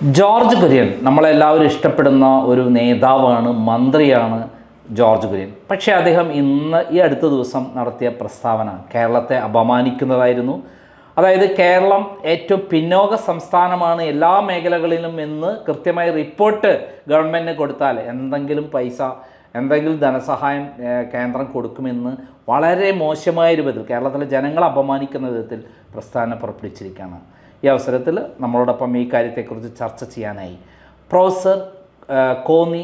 George Kurian നമ്മളെല്ലാവരും ഇഷ്ടപ്പെടുന്ന ഒരു നേതാവാണ് മന്ത്രിയാണ് ജോർജ് കുര്യൻ. പക്ഷേ അദ്ദേഹം ഇന്ന് ഈ അടുത്ത ദിവസം നടത്തിയ പ്രസ്താവന കേരളത്തെ അപമാനിക്കുന്നതായിരുന്നു. അതായത് കേരളം ഏറ്റവും പിന്നോക്ക സംസ്ഥാനമാണ് എല്ലാ മേഖലകളിലും എന്ന് കൃത്യമായി റിപ്പോർട്ട് ഗവൺമെന്റിന് കൊടുത്താൽ എന്തെങ്കിലും പൈസ എന്തെങ്കിലും ധനസഹായം കേന്ദ്രം കൊടുക്കുമെന്ന് വളരെ മോശമായ രൂപത്തിൽ കേരളത്തിലെ ജനങ്ങളെ അപമാനിക്കുന്ന വിധത്തിൽ പ്രസ്താവന പുറപ്പെടുവിച്ചിരിക്കുകയാണ്. ഈ അവസരത്തിൽ നമ്മളോടൊപ്പം ഈ കാര്യത്തെക്കുറിച്ച് ചർച്ച ചെയ്യാനായി. പ്രൊഫസർ കോന്നി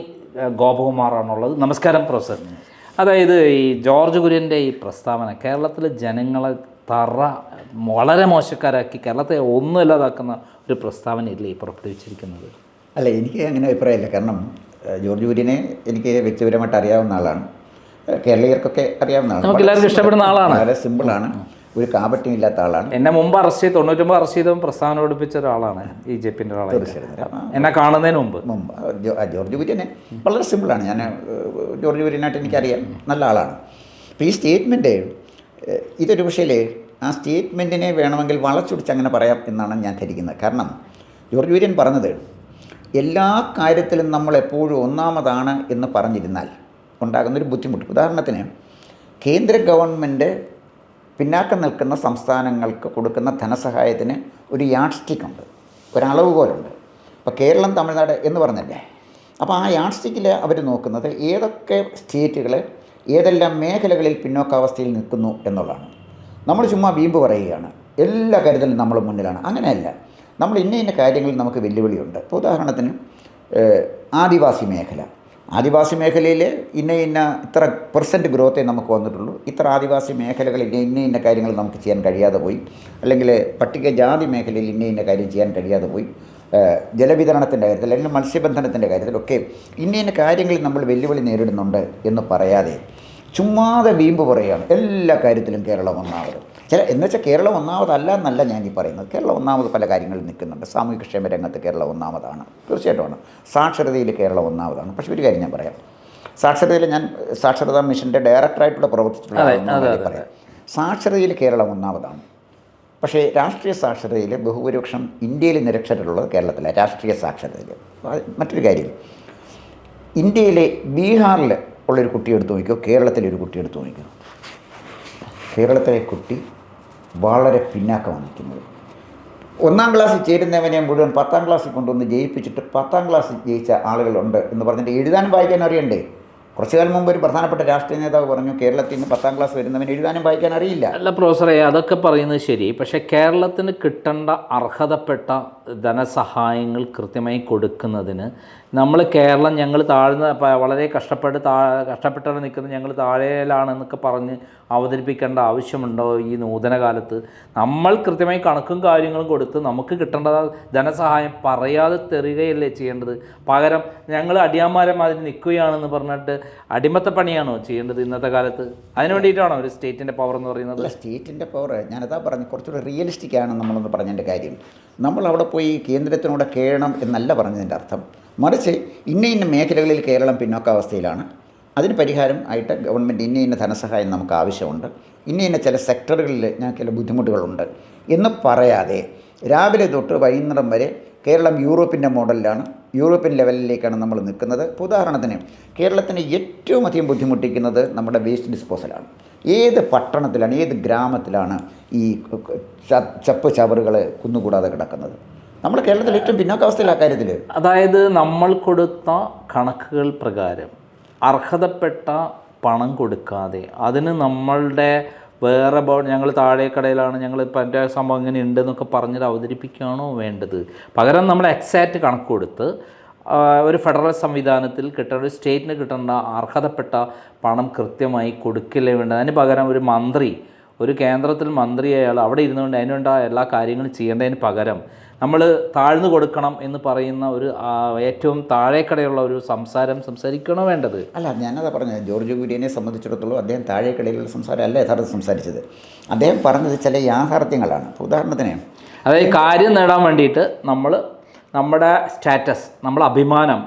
ഗോപകുമാറാണുള്ളത്. നമസ്കാരം പ്രൊഫസർ. അതായത് ഈ ജോർജ് കുര്യന്റെ ഈ പ്രസ്താവന കേരളത്തിലെ ജനങ്ങളെ തറ വളരെ മോശക്കാരാക്കി കേരളത്തെ ഒന്നുമില്ലാതാക്കുന്ന ഒരു പ്രസ്താവനയല്ലേ ഈ പുറപ്പെടുവിച്ചിരിക്കുന്നത്? അല്ല എനിക്ക് അങ്ങനെ അഭിപ്രായമില്ല. കാരണം ജോർജ് കുര്യനെ എനിക്ക് വ്യക്തിപരമായിട്ട് അറിയാവുന്ന ആളാണ്. കേരളീയർക്കൊക്കെ അറിയാവുന്ന ആളാണ്. നമുക്ക് എല്ലാവർക്കും ഇഷ്ടപ്പെടുന്ന ആളാണ്. വളരെ സിമ്പിളാണ്. ഒരു കാപട്യം ഇല്ലാത്ത ആളാണ്. എന്നെ മുമ്പ് അറസ്റ്റ് ചെയ്ത് തൊണ്ണൂറ്റൊമ്പത് അറസ്റ്റ് ചെയ്തപ്പോൾ പ്രസ്ഥാനം ഓടിപ്പിച്ച ഒരാളാണ് ബി ജെ ഒരാളാണ്. എന്നെ കാണുന്നതിന് മുമ്പ്. മുമ്പ്. ജോർജ് കുര്യനെ വളരെ സിമ്പിളാണ്. ഞാൻ ജോർജ് കുര്യനായിട്ട് എനിക്കറിയാം. നല്ല ആളാണ്. അപ്പോൾ ഈ സ്റ്റേറ്റ്മെന്റ് ഇതൊരു പക്ഷേ ആ സ്റ്റേറ്റ്മെന്റിനെ വേണമെങ്കിൽ വളച്ചൊടിച്ച് അങ്ങനെ പറയാം എന്നാണ് ഞാൻ ധരിക്കുന്നത്. കാരണം ജോർജ് കുര്യൻ പറഞ്ഞത് എല്ലാ കാര്യത്തിലും നമ്മൾ എപ്പോഴും ഒന്നാമതാണ് എന്ന് പറഞ്ഞിരുന്നാൽ ഉണ്ടാകുന്നൊരു ബുദ്ധിമുട്ട്. ഉദാഹരണത്തിന് കേന്ദ്ര ഗവൺമെന്റ് പിന്നാക്കം നിൽക്കുന്ന സംസ്ഥാനങ്ങൾക്ക് കൊടുക്കുന്ന ധനസഹായത്തിന് ഒരു യാഡ് സ്റ്റിക്ക് ഉണ്ട് ഒരളവുകോലുണ്ട് അപ്പോൾ കേരളം തമിഴ്നാട് എന്ന് പറഞ്ഞല്ലേ? അപ്പോൾ ആ യാഡ് സ്റ്റിക്കിൽ അവർ നോക്കുന്നത് ഏതൊക്കെ സ്റ്റേറ്റുകൾ ഏതെല്ലാം മേഖലകളിൽ പിന്നോക്കാവസ്ഥയിൽ നിൽക്കുന്നു എന്നുള്ളതാണ്. നമ്മൾ ചുമ്മാ വീമ്പ് പറയുകയാണ്. എല്ലാ കാര്യത്തിലും നമ്മൾ മുന്നിലാണ്. അങ്ങനെയല്ല. നമ്മൾ ഇന്ന ഇന്ന കാര്യങ്ങളിൽ നമുക്ക് വെല്ലുവിളിയുണ്ട്. ഇപ്പോൾ ഉദാഹരണത്തിന് ആദിവാസി മേഖല. ആദിവാസി മേഖലയിൽ ഇന്ന ഇന്ന ഇത്ര പെർസെന്റ് ഗ്രോത്തേ നമുക്ക് വന്നിട്ടുള്ളൂ. ഇത്ര ആദിവാസി മേഖലകളിൽ ഇന്ന ഇന്ന കാര്യങ്ങൾ നമുക്ക് ചെയ്യാൻ കഴിയാതെ പോയി. അല്ലെങ്കിൽ പട്ടികജാതി മേഖലയിൽ ഇന്ന ഇന്ന കാര്യം ചെയ്യാൻ കഴിയാതെ പോയി. ജലവിതരണത്തിന്റെ കാര്യത്തിൽ അല്ലെങ്കിൽ മത്സ്യബന്ധനത്തിന്റെ കാര്യത്തിലൊക്കെ ഇന്ന ഇന്ന കാര്യങ്ങളിൽ നമ്മൾ വെല്ലുവിളി നേരിടുന്നുണ്ട് എന്ന് പറയാതെ ചുമ്മാതെ വീമ്പ് പറയുകയാണ്. എല്ലാ കാര്യത്തിലും കേരളം ഒന്നാമത്. ചില എന്ന് വെച്ചാൽ കേരളം ഒന്നാമതല്ല എന്നല്ല ഞാൻ ഈ പറയുന്നത്. കേരളം ഒന്നാമത് പല കാര്യങ്ങളിൽ നിൽക്കുന്നുണ്ട്. സാമൂഹ്യക്ഷേമ രംഗത്ത് കേരളം ഒന്നാമതാണ്. തീർച്ചയായിട്ടുമാണ്. സാക്ഷരതയിൽ കേരളം ഒന്നാമതാണ്. പക്ഷേ ഒരു കാര്യം ഞാൻ പറയാം. സാക്ഷരതയിൽ ഞാൻ സാക്ഷരതാ മിഷന്റെ ഡയറക്ടറായിട്ടുള്ള പ്രവർത്തിച്ചിട്ടുള്ള പറയാം. സാക്ഷരതയിൽ കേരളം ഒന്നാമതാണ്. പക്ഷേ രാഷ്ട്രീയ സാക്ഷരതയിൽ ബഹുഭൂരിപക്ഷം ഇന്ത്യയിൽ നിരക്ഷരരുള്ളത് കേരളത്തിലെ രാഷ്ട്രീയ സാക്ഷരതയിൽ. മറ്റൊരു കാര്യം. ഇന്ത്യയിലെ ബീഹാറിൽ ഉള്ളൊരു കുട്ടി എടുത്ത് നോക്കിയോ കേരളത്തിലൊരു കുട്ടി എടുത്ത് നോക്കിയോ കേരളത്തിലെ കുട്ടി വളരെ പിന്നാക്കമാണ് നിൽക്കുന്നത് ഒന്നാം ക്ലാസ്സിൽ ചേരുന്നവനെ മുഴുവൻ പത്താം ക്ലാസ്സിൽ കൊണ്ടുവന്ന് ജയിപ്പിച്ചിട്ട് പത്താം ക്ലാസ്സിൽ ജയിച്ച ആളുകളുണ്ട് എന്ന് പറഞ്ഞിട്ട് എഴുതാനും വായിക്കാനും അറിയണ്ടേ? കുറച്ചു കാലം മുമ്പ് ഒരു പ്രധാനപ്പെട്ട രാഷ്ട്രീയ നേതാവ് പറഞ്ഞു കേരളത്തിൽ നിന്ന് പത്താം ക്ലാസ് വരുന്നവൻ എഴുതാനും വായിക്കാൻ അറിയില്ല. അല്ല പ്രൊഫസറേ അതൊക്കെ പറയുന്നത് ശരി. പക്ഷേ കേരളത്തിന് കിട്ടേണ്ട അർഹതപ്പെട്ട ധനസഹായങ്ങൾ കൃത്യമായി കൊടുക്കുന്നതിന് നമ്മൾ കേരളം ഞങ്ങൾ താഴ്ന്ന വളരെ കഷ്ടപ്പെട്ട് താ കഷ്ടപ്പെട്ടാണ് നിൽക്കുന്നത് ഞങ്ങൾ താഴെയിലാണെന്നൊക്കെ പറഞ്ഞ് അവതരിപ്പിക്കേണ്ട ആവശ്യമുണ്ടോ ഈ നൂതന കാലത്ത്? നമ്മൾ കൃത്യമായി കണക്കും കാര്യങ്ങളും കൊടുത്ത് നമുക്ക് കിട്ടേണ്ട ധനസഹായം പറയാതെ തരികയല്ലേ ചെയ്യേണ്ടത്? പകരം ഞങ്ങൾ അടിയാന്മാരെ മാതിരി നിൽക്കുകയാണെന്ന് പറഞ്ഞിട്ട് അടിമത്ത പണിയാണോ ചെയ്യേണ്ടത് ഇന്നത്തെ കാലത്ത്? അതിന് വേണ്ടിയിട്ടാണോ ഒരു സ്റ്റേറ്റിന്റെ പവർ എന്ന് പറയുന്നത്? സ്റ്റേറ്റിന്റെ പവർ ഞാനതാ പറഞ്ഞു കുറച്ചുകൂടെ റിയലിസ്റ്റിക് ആണ് നമ്മളൊന്ന് പറഞ്ഞതിന്റെ കാര്യം. നമ്മൾ അവിടെ പോയി കേന്ദ്രത്തിനോട് കേഴണം എന്നല്ല പറഞ്ഞതിന്റെ അർത്ഥം. മറിച്ച് ഇന്ന ഇന്ന മേഖലകളിൽ കേരളം പിന്നോക്കാവസ്ഥയിലാണ്. അതിന് പരിഹാരം ആയിട്ട് ഗവൺമെന്റ് ഇന്ന ഇന്ന ധനസഹായം നമുക്ക് ആവശ്യമുണ്ട്. ഇന്ന ഇന്ന ചില സെക്ടറുകളിൽ ഞങ്ങൾക്ക് ചില ബുദ്ധിമുട്ടുകളുണ്ട്. എന്ന് പറയാതെ രാവിലെ തൊട്ട് വൈകുന്നേരം വരെ കേരളം യൂറോപ്പിന്റെ മോഡലിലാണ്. യൂറോപ്യൻ ലെവലിലേക്കാണ് നമ്മൾ നിൽക്കുന്നത്. ഉദാഹരണത്തിന് കേരളത്തിന് ഏറ്റവും അധികം ബുദ്ധിമുട്ടിക്കുന്നത് നമ്മുടെ വേസ്റ്റ് ഡിസ്പോസലാണ്. ഏത് പട്ടണത്തിലാണ് ഏത് ഗ്രാമത്തിലാണ് ഈ ചപ്പ് ചവറുകൾ കുന്നുകൂടാതെ കിടക്കുന്നത്? നമ്മൾ കേരളത്തിൽ ഏറ്റവും പിന്നോക്കാവസ്ഥയിൽ ആ കാര്യത്തിൽ അതായത് നമ്മൾ കൊടുത്ത കണക്കുകൾ പ്രകാരം അർഹതപ്പെട്ട പണം കൊടുക്കാതെ. അതിന് നമ്മളുടെ വേറെ ബോ ഞങ്ങൾ താഴേക്കടയിലാണ് ഞങ്ങൾ ഇപ്പം എന്റെ സംഭവം ഇങ്ങനെ ഉണ്ടെന്നൊക്കെ പറഞ്ഞിട്ട് അവതരിപ്പിക്കുകയാണോ വേണ്ടത്? പകരം നമ്മൾ എക്സാക്റ്റ് കണക്ക് കൊടുത്ത് ഒരു ഫെഡറൽ സംവിധാനത്തിൽ കിട്ടേണ്ട ഒരു സ്റ്റേറ്റിന് കിട്ടേണ്ട അർഹതപ്പെട്ട പണം കൃത്യമായി കൊടുക്കില്ലേ വേണ്ടത്. അതിന് പകരം ഒരു മന്ത്രി ഒരു കേന്ദ്രത്തിൽ മന്ത്രി അയാൾ അവിടെ ഇരുന്നുകൊണ്ട് അതിനുവേണ്ട എല്ലാ കാര്യങ്ങളും ചെയ്യേണ്ടതിന് പകരം നമ്മൾ താഴ്ന്നു കൊടുക്കണം എന്ന് പറയുന്ന ഒരു ഏറ്റവും താഴേക്കടയുള്ള ഒരു സംസാരം സംസാരിക്കണോ വേണ്ടത്? അല്ല ഞാനതാ പറഞ്ഞത്. ജോർജ് കുര്യനെ സംബന്ധിച്ചിടത്തോളം അദ്ദേഹം താഴേക്കടയിലുള്ള സംസാരം അല്ല യഥാർത്ഥം സംസാരിച്ചത്. അദ്ദേഹം പറഞ്ഞത് ചില യാഥാർത്ഥ്യങ്ങളാണ്. ഉദാഹരണത്തിന് അതായത് കാര്യം നേടാൻ വേണ്ടിയിട്ട് നമ്മൾ നമ്മുടെ സ്റ്റാറ്റസ് നമ്മുടെ അഭിമാനം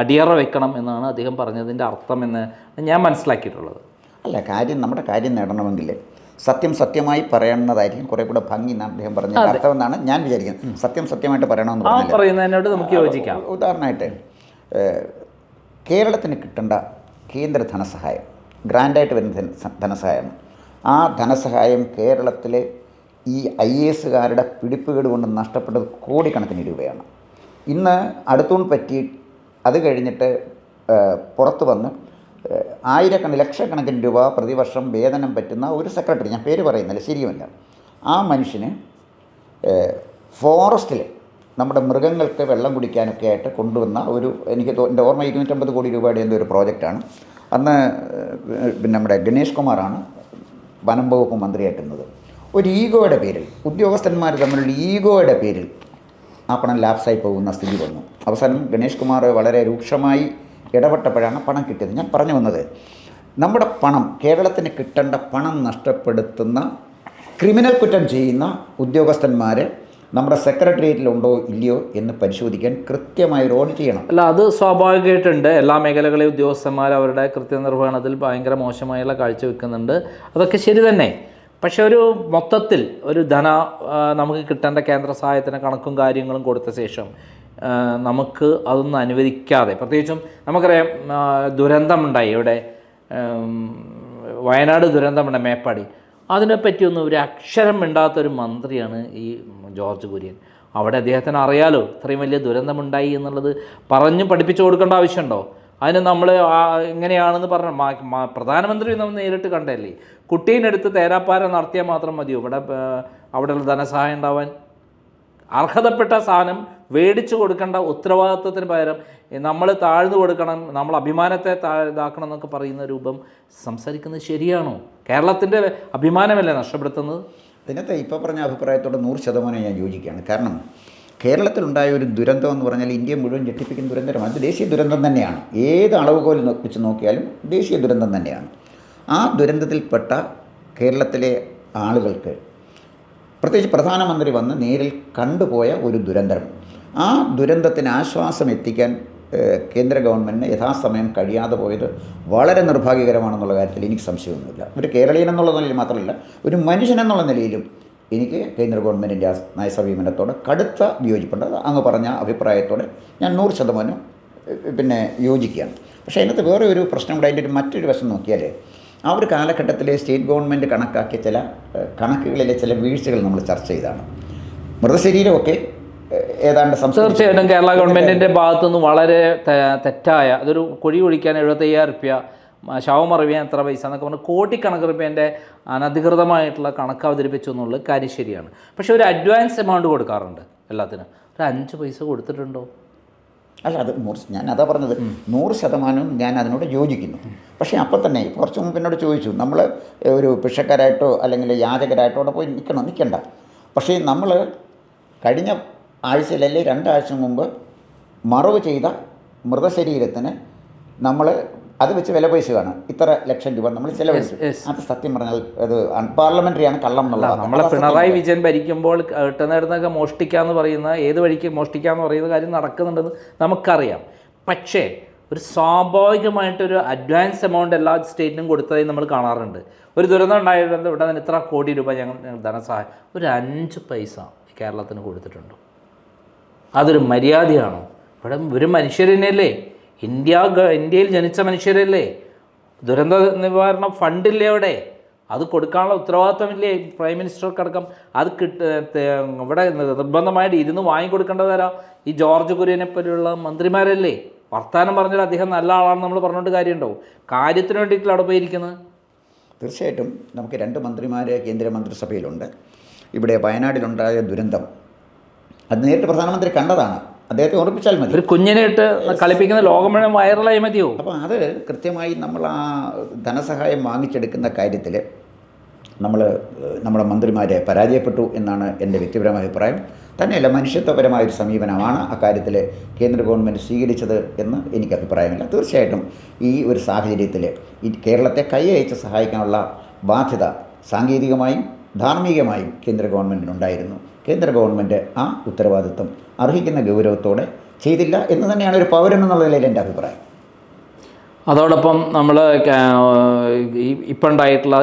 അടിയറ വെക്കണം എന്നാണ് അദ്ദേഹം പറഞ്ഞതിന്റെ അർത്ഥം എന്ന് ഞാൻ മനസ്സിലാക്കിയിട്ടുള്ളത്. അല്ല കാര്യം നമ്മുടെ കാര്യം നേടണമെങ്കിൽ സത്യം സത്യമായി പറയുന്നതായിരിക്കും കുറെ കൂടെ ഭംഗി എന്നാണ് അദ്ദേഹം പറഞ്ഞ അർത്ഥമെന്നാണ് ഞാൻ വിചാരിക്കുന്നത്. സത്യം സത്യമായിട്ട് പറയണമെന്ന് പറയുന്നതിനോട് നമുക്ക് യോജിക്കാം. ഉദാഹരണമായിട്ട് കേരളത്തിന് കിട്ടേണ്ട കേന്ദ്ര ധനസഹായം ഗ്രാൻഡായിട്ട് വരുന്ന ധനസഹായമാണ്. ധനസഹായം ആ ധനസഹായം കേരളത്തിലെ ഈ ഐ എ എസുകാരുടെ പിടിപ്പുകേട് കൊണ്ട് നഷ്ടപ്പെട്ടത് കോടിക്കണക്കിന് രൂപയാണ്. ഇന്ന് അടുത്തൂൺ പറ്റി അത് കഴിഞ്ഞിട്ട് പുറത്തു വന്ന് ആയിരക്കണക്കിന് ലക്ഷക്കണക്കിന് രൂപ പ്രതിവർഷം വേതനം പറ്റുന്ന ഒരു സെക്രട്ടറി ഞാൻ പേര് പറയുന്നില്ല ശരിയുമല്ല. ആ മനുഷ്യന് ഫോറസ്റ്റിൽ നമ്മുടെ മൃഗങ്ങൾക്ക് വെള്ളം കുടിക്കാനൊക്കെ ആയിട്ട് കൊണ്ടുവന്ന ഒരു എനിക്ക് എന്റെ ഓർമ്മ ഇരുന്നൂറ്റമ്പത് കോടി രൂപയുടെ എന്തോ ഒരു പ്രോജക്റ്റാണ്. അന്ന് പിന്നെ നമ്മുടെ ഗണേഷ് കുമാറാണ് വനം വകുപ്പ് മന്ത്രിയായിട്ടുന്നത് ഒരു ഈഗോയുടെ പേരിൽ ഉദ്യോഗസ്ഥന്മാർ തമ്മിലുള്ള ഈഗോയുടെ പേരിൽ ആ പണം ലാപ്സായി പോകുന്ന സ്ഥിതി വന്നു. അവസാനം ഗണേഷ് കുമാർ വളരെ രൂക്ഷമായി ഇടപെട്ടപ്പോഴാണ് പണം കിട്ടിയത്. ഞാൻ പറഞ്ഞു വന്നത് നമ്മുടെ പണം കേരളത്തിന് കിട്ടേണ്ട പണം നഷ്ടപ്പെടുത്തുന്ന ക്രിമിനൽ കുറ്റം ചെയ്യുന്ന ഉദ്യോഗസ്ഥന്മാർ നമ്മുടെ സെക്രട്ടേറിയറ്റിലുണ്ടോ ഇല്ലയോ എന്ന് പരിശോധിക്കാൻ കൃത്യമായി ഒരു ഓഡിറ്റ് ചെയ്യണം. അല്ല അത് സ്വാഭാവികമായിട്ടുണ്ട്. എല്ലാ മേഖലകളിലെ ഉദ്യോഗസ്ഥന്മാർ അവരുടെ കൃത്യനിർവഹണത്തിൽ ഭയങ്കര മോശമായുള്ള കാഴ്ച വെക്കുന്നുണ്ട്. അതൊക്കെ ശരി തന്നെ. പക്ഷെ ഒരു മൊത്തത്തിൽ ഒരു ധന നമുക്ക് കിട്ടേണ്ട കേന്ദ്ര സഹായത്തിന് കണക്കും കാര്യങ്ങളും കൊടുത്ത ശേഷം നമുക്ക് അതൊന്നും അനുവദിക്കാതെ. പ്രത്യേകിച്ചും നമുക്കറിയാം ദുരന്തം ദുരന്തമുണ്ടായി. ഇവിടെ വയനാട് ദുരന്തമുണ്ട് മേപ്പാടി. അതിനെപ്പറ്റിയൊന്നും ഒരു അക്ഷരം മിണ്ടാത്തൊരു മന്ത്രിയാണ് ഈ ജോർജ് കുര്യൻ. അവിടെ അദ്ദേഹത്തിന് അറിയാലോ ഇത്രയും വലിയ ദുരന്തമുണ്ടായി എന്നുള്ളത് പറഞ്ഞ് പഠിപ്പിച്ചു കൊടുക്കേണ്ട ആവശ്യമുണ്ടോ? അതിന് നമ്മൾ ഇങ്ങനെയാണെന്ന് പറഞ്ഞ പ്രധാനമന്ത്രി നമ്മൾ നേരിട്ട് കണ്ടല്ലേ? കുട്ടീനെടുത്ത് തേരാപ്പാര നടത്തിയാൽ മാത്രം മതിയോ? ഇവിടെ അവിടെയുള്ള ധനസഹായം ഉണ്ടാവാൻ? അർഹതപ്പെട്ട സാധനം മേടിച്ചു കൊടുക്കേണ്ട ഉത്തരവാദിത്വത്തിന് പകരം നമ്മൾ താഴ്ന്നു കൊടുക്കണം നമ്മൾ അഭിമാനത്തെ താ ഇതാക്കണം എന്നൊക്കെ പറയുന്ന രൂപം സംസാരിക്കുന്നത് ശരിയാണോ? കേരളത്തിന്റെ അഭിമാനമല്ലേ നഷ്ടപ്പെടുത്തുന്നത്? ഇതിനകത്ത് ഇപ്പോൾ പറഞ്ഞ അഭിപ്രായത്തോട് നൂറ് ശതമാനം ഞാൻ യോജിക്കുകയാണ്. കാരണം കേരളത്തിലുണ്ടായ ഒരു ദുരന്തം എന്ന് പറഞ്ഞാൽ ഇന്ത്യ മുഴുവൻ ഞെട്ടിപ്പിക്കുന്ന ദുരന്തമാണ്. അത് ദേശീയ ദുരന്തം തന്നെയാണ്. ഏത് അളവുകോൽ വെച്ച് നോക്കിയാലും ദേശീയ ദുരന്തം തന്നെയാണ്. ആ ദുരന്തത്തിൽപ്പെട്ട കേരളത്തിലെ ആളുകൾക്ക് പ്രത്യേകിച്ച് പ്രധാനമന്ത്രി വന്ന് നേരിൽ കണ്ടുപോയ ഒരു ദുരന്തം. ആ ദുരന്തത്തിന് ആശ്വാസം എത്തിക്കാൻ കേന്ദ്ര ഗവൺമെന്റിന് യഥാസമയം കഴിയാതെ പോയത് വളരെ നിർഭാഗ്യകരമാണെന്നുള്ള കാര്യത്തിൽ എനിക്ക് സംശയമൊന്നുമില്ല. ഒരു കേരളീയൻ എന്നുള്ള നിലയിൽ മാത്രമല്ല ഒരു മനുഷ്യൻ എന്നുള്ള നിലയിലും എനിക്ക് കേന്ദ്ര ഗവൺമെന്റിന്റെ ആ നയസമീപനത്തോട് കടുത്ത വിയോജിപ്പുണ്ട്. അങ്ങ് പറഞ്ഞ അഭിപ്രായത്തോടെ ഞാൻ നൂറ് ശതമാനം പിന്നെ യോജിക്കുകയാണ്. പക്ഷേ അതിനകത്ത് വേറെ ഒരു പ്രശ്നം കൂടെ അതിന്റെ ഒരു മറ്റൊരു വശം നോക്കിയാൽ ആ ഒരു കാലഘട്ടത്തിലെ സ്റ്റേറ്റ് ഗവൺമെന്റ് കണക്കാക്കിയ ചില കണക്കുകളിലെ ചില വീഴ്ചകൾ നമ്മൾ ചർച്ച ചെയ്താണ്. മൃതശരീരമൊക്കെ ഏതാണ്ട് തീർച്ചയായിട്ടും കേരള ഗവൺമെന്റിന്റെ ഭാഗത്തുനിന്ന് വളരെ തെറ്റായ അതൊരു കുഴി ഒഴിക്കാൻ എഴുപത്തയ്യായിരം റുപ്യ ശവം അറിയാൻ എത്ര പൈസ എന്നൊക്കെ പറഞ്ഞ് കോടിക്കണക്ക് റുപ്യേന്റെ അനധികൃതമായിട്ടുള്ള കണക്ക് അവതരിപ്പിച്ചു എന്നുള്ളത് കാര്യം ശരിയാണ്. പക്ഷേ ഒരു അഡ്വാൻസ് എമൗണ്ട് കൊടുക്കാറുണ്ട് എല്ലാത്തിനും. ഒരു അഞ്ച് പൈസ കൊടുത്തിട്ടുണ്ടോ? അല്ല അത് നൂറ് ഞാൻ അതാ പറഞ്ഞത്. നൂറ് ശതമാനവും ഞാൻ അതിനോട് യോജിക്കുന്നു. പക്ഷേ അപ്പം തന്നെ കുറച്ച് മുമ്പ് എന്നോട് ചോദിച്ചു നമ്മൾ ഒരു ഭിക്ഷക്കാരായിട്ടോ അല്ലെങ്കിൽ യാചകരായിട്ടോ അവിടെ പോയി നിൽക്കണം? നിൽക്കണ്ട. പക്ഷേ നമ്മൾ കഴിഞ്ഞ ആഴ്ചയിലല്ലേ രണ്ടാഴ്ച മുമ്പ് മറവ് ചെയ്ത മൃതശരീരത്തിന് നമ്മൾ അത് വെച്ച് വില പൈസയാണ്. ഇത്ര ലക്ഷം രൂപ നമ്മൾ ചിലവഴിച്ചു. അത് സത്യം പറഞ്ഞാൽ അത് അൺപാർലമെന്ററിയാണ് കള്ളം എന്നുള്ളത് നമ്മളെ പിണറായി വിജയൻ ഭരിക്കുമ്പോൾ കിട്ടുന്നിടത്തൊക്കെ മോഷ്ടിക്കാന്ന് പറയുന്ന ഏത് വഴിക്ക് മോഷ്ടിക്കാന്ന് പറയുന്ന കാര്യം നടക്കുന്നുണ്ടെന്ന് നമുക്കറിയാം. പക്ഷേ ഒരു സ്വാഭാവികമായിട്ടൊരു അഡ്വാൻസ് എമൗണ്ട് എല്ലാ സ്റ്റേറ്റിനും കൊടുത്തതായി നമ്മൾ കാണാറുണ്ട്. ഒരു ദുരന്തം ഉണ്ടായിരുന്നത് ഇവിടെ നിന്ന് ഇത്ര കോടി രൂപ ഞങ്ങൾ ഞങ്ങൾ ധനസഹായം ഒരു അഞ്ച് പൈസ കേരളത്തിന് കൊടുത്തിട്ടുണ്ടോ. അതൊരു മര്യാദയാണോ. ഇവിടെ ഒരു മനുഷ്യരനെയല്ലേ ഇന്ത്യ ഇന്ത്യയിൽ ജനിച്ച മനുഷ്യരല്ലേ? ദുരന്ത നിവാരണ ഫണ്ടില്ലേ അവിടെ? അത് കൊടുക്കാനുള്ള ഉത്തരവാദിത്വമില്ലേ പ്രൈം മിനിസ്റ്റർക്കടക്കം അത് കിട്ട ഇവിടെ നിർബന്ധമായിട്ട് ഇരുന്ന് വാങ്ങിക്കൊടുക്കേണ്ടതാരാ ഈ ജോർജ് കുര്യനെ പോലെയുള്ള മന്ത്രിമാരല്ലേ? വർത്തമാനം പറഞ്ഞാൽ അദ്ദേഹം നല്ല ആളാണെന്ന് നമ്മൾ പറഞ്ഞുകൊണ്ട് കാര്യമുണ്ടോ? കാര്യത്തിന് വേണ്ടിയിട്ടില്ല അവിടെ പോയിരിക്കുന്നത്? തീർച്ചയായിട്ടും നമുക്ക് രണ്ട് മന്ത്രിമാർ കേന്ദ്ര മന്ത്രിസഭയിലുണ്ട്. ഇവിടെ വയനാട്ടിലുണ്ടായ ദുരന്തം. അത് നേരിട്ട് പ്രധാനമന്ത്രി കണ്ടതാണ്. അദ്ദേഹത്തെ ഓർമ്മിച്ചാൽ മതി. ഒരു കുഞ്ഞിനെ ഇട്ട് കളിപ്പിക്കുന്ന ലോകം മുഴുവൻ വൈറലായി മതിയോ? അപ്പോൾ അത് കൃത്യമായി നമ്മൾ ആ ധനസഹായം വാങ്ങിച്ചെടുക്കുന്ന കാര്യത്തിൽ നമ്മൾ നമ്മുടെ മന്ത്രിമാരെ പരാജയപ്പെട്ടു എന്നാണ് എന്റെ വ്യക്തിപരമായ അഭിപ്രായം. തന്നെയല്ല മനുഷ്യത്വപരമായ ഒരു സമീപനമാണ് അക്കാര്യത്തിൽ കേന്ദ്ര ഗവൺമെന്റ് സ്വീകരിച്ചത് എന്ന് എനിക്ക് അഭിപ്രായമില്ല. തീർച്ചയായിട്ടും ഈ ഒരു സാഹചര്യത്തിൽ ഈ കേരളത്തെ കൈയയച്ച് സഹായിക്കാനുള്ള ബാധ്യത സാങ്കേതികമായും ധാർമ്മികമായും കേന്ദ്ര ഗവൺമെന്റിനുണ്ടായിരുന്നു. കേന്ദ്ര ഗവൺമെന്റ് ആ ഉത്തരവാദിത്വം അർഹിക്കുന്ന ഗൗരവത്തോടെ ചെയ്തില്ല എന്ന് തന്നെയാണ് ഒരു പൗരൻ എന്നുള്ള നിലയിൽ എന്റെ അഭിപ്രായം. അതോടൊപ്പം നമ്മൾ ഇപ്പം ഉണ്ടായിട്ടുള്ള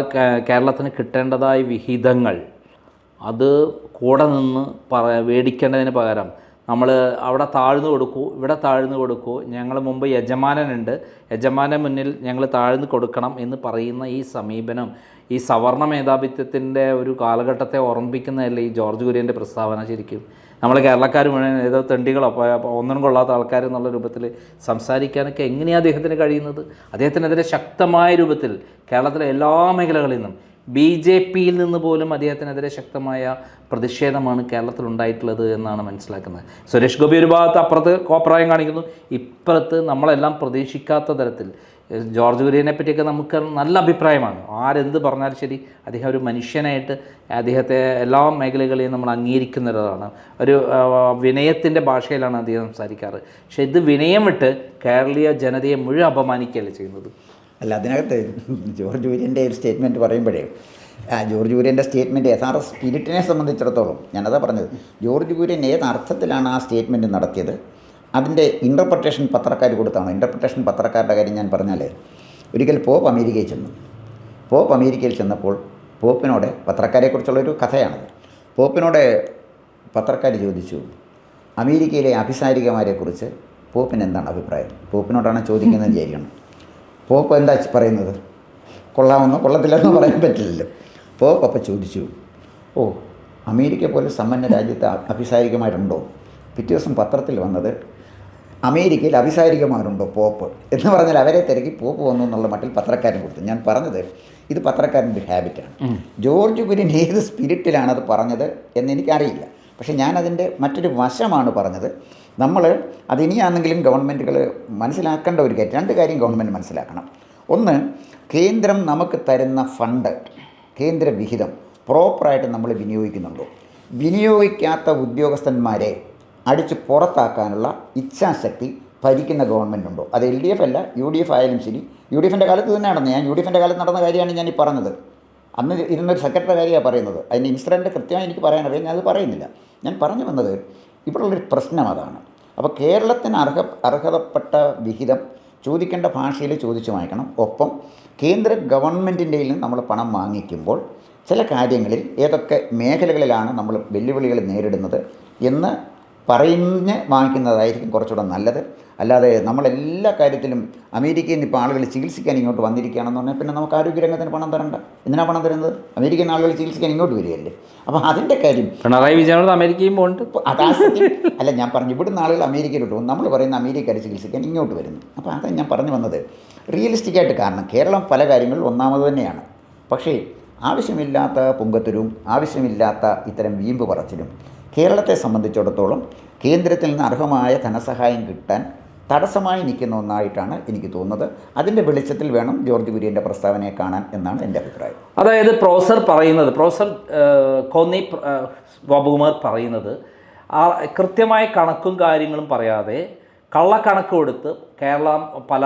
കേരളത്തിന് കിട്ടേണ്ടതായ വിഹിതങ്ങൾ അത് കൂടെ നിന്ന് പറ മേടിക്കേണ്ടതിന് പകരം നമ്മൾ അവിടെ താഴ്ന്നു കൊടുക്കൂ ഇവിടെ താഴ്ന്നു കൊടുക്കൂ. ഞങ്ങൾ മുമ്പ് യജമാനനുണ്ട്. യജമാനൻ മുന്നിൽ ഞങ്ങൾ താഴ്ന്നു കൊടുക്കണം എന്ന് പറയുന്ന ഈ സമീപനം ഈ സവർണ മേധാവിത്വത്തിന്റെ ഒരു കാലഘട്ടത്തെ ഓർമ്മിപ്പിക്കുന്നതല്ലേ ഈ ജോർജ് കുര്യന്റെ പ്രസ്താവന ശരിക്കും? നമ്മൾ കേരളക്കാർ മുഴുവൻ ഏതോ തെണ്ടികളോ ഒന്നും കൊള്ളാത്ത ആൾക്കാർ എന്നുള്ള രൂപത്തിൽ സംസാരിക്കാനൊക്കെ എങ്ങനെയാണ് അദ്ദേഹത്തിന് കഴിയുന്നത്? അദ്ദേഹത്തിനെതിരെ ശക്തമായ രൂപത്തിൽ കേരളത്തിലെ എല്ലാ മേഖലകളിൽ നിന്നും ബി ജെ പിയിൽ നിന്ന് പോലും അദ്ദേഹത്തിനെതിരെ ശക്തമായ പ്രതിഷേധമാണ് കേരളത്തിൽ ഉണ്ടായിട്ടുള്ളത് എന്നാണ് മനസ്സിലാക്കുന്നത്. സുരേഷ് ഗോപി ഒരു ഭാഗത്ത് അപ്പുറത്ത് കോപ്രായം കാണിക്കുന്നു. ഇപ്പുറത്ത് നമ്മളെല്ലാം പ്രതീക്ഷിക്കാത്ത തരത്തിൽ ജോർജ് കുര്യനെ പറ്റിയൊക്കെ നമുക്ക് നല്ല അഭിപ്രായമാണ്. ആരെന്ത് പറഞ്ഞാലും ശരി അദ്ദേഹം ഒരു മനുഷ്യനായിട്ട് അദ്ദേഹത്തെ എല്ലാ മേഖലകളെയും നമ്മൾ അംഗീകരിക്കുന്നതാണ്. ഒരു വിനയത്തിന്റെ ഭാഷയിലാണ് അദ്ദേഹം സംസാരിക്കാറ്. പക്ഷെ ഇത് വിനയം വിട്ട് കേരളീയ ജനതയെ മുഴുവൻ അപമാനിക്കുകയല്ലേ ചെയ്യുന്നത്? അല്ല അതിനകത്ത് ജോർജ് കുര്യന്റെ ഒരു സ്റ്റേറ്റ്മെന്റ് പറയുമ്പോഴേ ജോർജ് കുര്യന്റെ സ്റ്റേറ്റ്മെന്റ് യഥാർത്ഥ സ്പിരിറ്റിനെ സംബന്ധിച്ചിടത്തോളം ഞാനതാ പറഞ്ഞത് ജോർജ് കുര്യൻ ഏത് അർത്ഥത്തിലാണ് ആ സ്റ്റേറ്റ്മെന്റ് നടത്തിയത്? അതിന്റെ ഇന്റർപ്രട്ടേഷൻ പത്രക്കാർ കൊടുത്താണ്. ഇന്റർപ്രട്ടേഷൻ പത്രക്കാരുടെ കാര്യം ഞാൻ പറഞ്ഞാൽ ഒരിക്കൽ പോപ്പ് അമേരിക്കയിൽ ചെന്നു. പോപ്പ് അമേരിക്കയിൽ ചെന്നപ്പോൾ പോപ്പിനോട് പത്രക്കാരെക്കുറിച്ചുള്ളൊരു കഥയാണത്. പോപ്പിനോട് പത്രക്കാർ ചോദിച്ചു അമേരിക്കയിലെ അഭിസാരികമാരെക്കുറിച്ച് പോപ്പിന് എന്താണ് അഭിപ്രായം? പോപ്പിനോടാണ് ചോദിക്കുന്നത് വിചാരിക്കണം പോപ്പ് എന്താ പറയുന്നത്? കൊള്ളാമെന്നോ കൊള്ളത്തില്ലെന്നോ പറയാൻ പറ്റില്ലല്ലോ. പോപ്പ് അപ്പം ചോദിച്ചു ഓ അമേരിക്ക പോലെ സമ്പന്ന രാജ്യത്ത് അഭിസാരികമായിട്ടുണ്ടോ? പിറ്റേ ദിവസം പത്രത്തിൽ വന്നത് അമേരിക്കയിൽ അഭിസാരികമാരുണ്ടോ പോപ്പ്? എന്ന് പറഞ്ഞാൽ അവരെ തിരക്കി പോപ്പ് വന്നു എന്നുള്ള മട്ടിൽ പത്രക്കാരൻ കൊടുത്തു. ഞാൻ പറഞ്ഞത് ഇത് പത്രക്കാരന്റെ ഒരു ഹാബിറ്റാണ് ജോർജ് കുര്യൻ ഏത് സ്പിരിറ്റിലാണ് അത് പറഞ്ഞത് എന്ന് എനിക്കറിയില്ല. പക്ഷേ ഞാനതിന്റെ മറ്റൊരു വശമാണ് പറഞ്ഞത്. നമ്മൾ അതിനിയാണെങ്കിലും ഗവൺമെന്റുകൾ മനസ്സിലാക്കേണ്ട ഒരു കാര്യം രണ്ട് കാര്യം ഗവൺമെന്റ് മനസ്സിലാക്കണം. ഒന്ന് കേന്ദ്രം നമുക്ക് തരുന്ന ഫണ്ട് കേന്ദ്ര വിഹിതം പ്രോപ്പറായിട്ട് നമ്മൾ വിനിയോഗിക്കുന്നുണ്ടോ? വിനിയോഗിക്കാത്ത ഉദ്യോഗസ്ഥന്മാരെ അടിച്ച് പുറത്താക്കാനുള്ള ഇച്ഛാശക്തി ഭരിക്കുന്ന ഗവൺമെന്റ് ഉണ്ടോ അത് എൽ ഡി എഫ് അല്ല യു ഡി എഫ് ആയാലും ശരി. യു ഡി എഫിന്റെ കാലത്ത് തന്നെ നടന്നത് ഞാൻ യു ഡി എഫിന്റെ കാലത്ത് നടന്ന കാര്യമാണ് ഞാൻ ഈ പറഞ്ഞത്. അന്ന് ഇരുന്നൊരു സെക്രട്ടറി കാര്യമാണ് പറയുന്നത്. അതിന്റെ ഇൻസിഡന്റ് കൃത്യമായി എനിക്ക് പറയാനറിയാം അത് പറയുന്നില്ല. ഞാൻ പറഞ്ഞു വന്നത് ഇവിടെയുള്ളൊരു പ്രശ്നം അതാണ്. അപ്പോൾ കേരളത്തിന് അർഹ അർഹതപ്പെട്ട വിഹിതം ചോദിക്കേണ്ട ഭാഷയിൽ ചോദിച്ചു വാങ്ങിക്കണം. ഒപ്പം കേന്ദ്ര ഗവൺമെന്റിന്റെ നിന്ന് നമ്മൾ പണം വാങ്ങിക്കുമ്പോൾ ചില കാര്യങ്ങളിൽ ഏതൊക്കെ മേഖലകളിലാണ് നമ്മൾ വെല്ലുവിളികൾ നേരിടുന്നത് എന്ന് പറഞ്ഞ് വാങ്ങിക്കുന്നതായിരിക്കും കുറച്ചുകൂടെ നല്ലത്. അല്ലാതെ നമ്മളെല്ലാ കാര്യത്തിലും അമേരിക്കയിൽ നിന്ന് ഇപ്പോൾ ആളുകൾ ചികിത്സിക്കാൻ ഇങ്ങോട്ട് വന്നിരിക്കുകയാണെന്ന് പറഞ്ഞാൽ പിന്നെ നമുക്ക് ആരോഗ്യരംഗത്തിന് പണം തരണ്ട. എന്തിനാണ് പണം തരുന്നത്? അമേരിക്കൻ ആളുകൾ ചികിത്സിക്കാൻ ഇങ്ങോട്ട് വരികയല്ലേ? അപ്പോൾ അതിന്റെ കാര്യം പിണറായി വിജയനോട് അമേരിക്കയും പോകുന്നുണ്ട് അല്ല ഞാൻ പറഞ്ഞു ഇവിടുന്ന് ആളുകൾ അമേരിക്കയിലോട്ട് പോകും. നമ്മൾ പറയുന്ന അമേരിക്കയിൽ ചികിത്സിക്കാൻ ഇങ്ങോട്ട് വരുന്നു. അപ്പോൾ അതാണ് ഞാൻ പറഞ്ഞു വന്നത്. റിയലിസ്റ്റിക് ആയിട്ട് കാരണം കേരളം പല കാര്യങ്ങളിൽ ഒന്നാമത് തന്നെയാണ്. പക്ഷേ ആവശ്യമില്ലാത്ത പൊങ്കത്തരും ആവശ്യമില്ലാത്ത ഇത്തരം വീമ്പ് പറച്ചിലും കേരളത്തെ സംബന്ധിച്ചിടത്തോളം കേന്ദ്രത്തിൽ നിന്ന് അർഹമായ ധനസഹായം കിട്ടാൻ തടസ്സമായി നിൽക്കുന്ന ഒന്നായിട്ടാണ് എനിക്ക് തോന്നുന്നത്. അതിന്റെ വെളിച്ചത്തിൽ വേണം ജോർജ് കുര്യന്റെ പ്രസ്താവനയെ കാണാൻ എന്നാണ് എന്റെ അഭിപ്രായം. അതായത് പ്രൊഫസർ പറയുന്നത് പ്രൊഫസർ കോന്നി ബാബുകുമാർ പറയുന്നത് കൃത്യമായ കണക്കും കാര്യങ്ങളും പറയാതെ കള്ളക്കണക്ക് കൊടുത്ത് കേരളം പല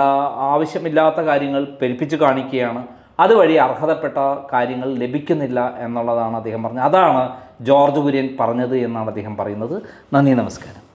ആവശ്യമില്ലാത്ത കാര്യങ്ങൾ പെരുപ്പിച്ച് കാണിക്കുകയാണ്. അതുവഴി അർഹതപ്പെട്ട കാര്യങ്ങൾ ലഭിക്കുന്നില്ല എന്നുള്ളതാണ് അദ്ദേഹം പറഞ്ഞത്. അതാണ് ജോർജ് കുര്യൻ പറഞ്ഞത് എന്നാണ് അദ്ദേഹം പറയുന്നത്. നന്ദി നമസ്കാരം.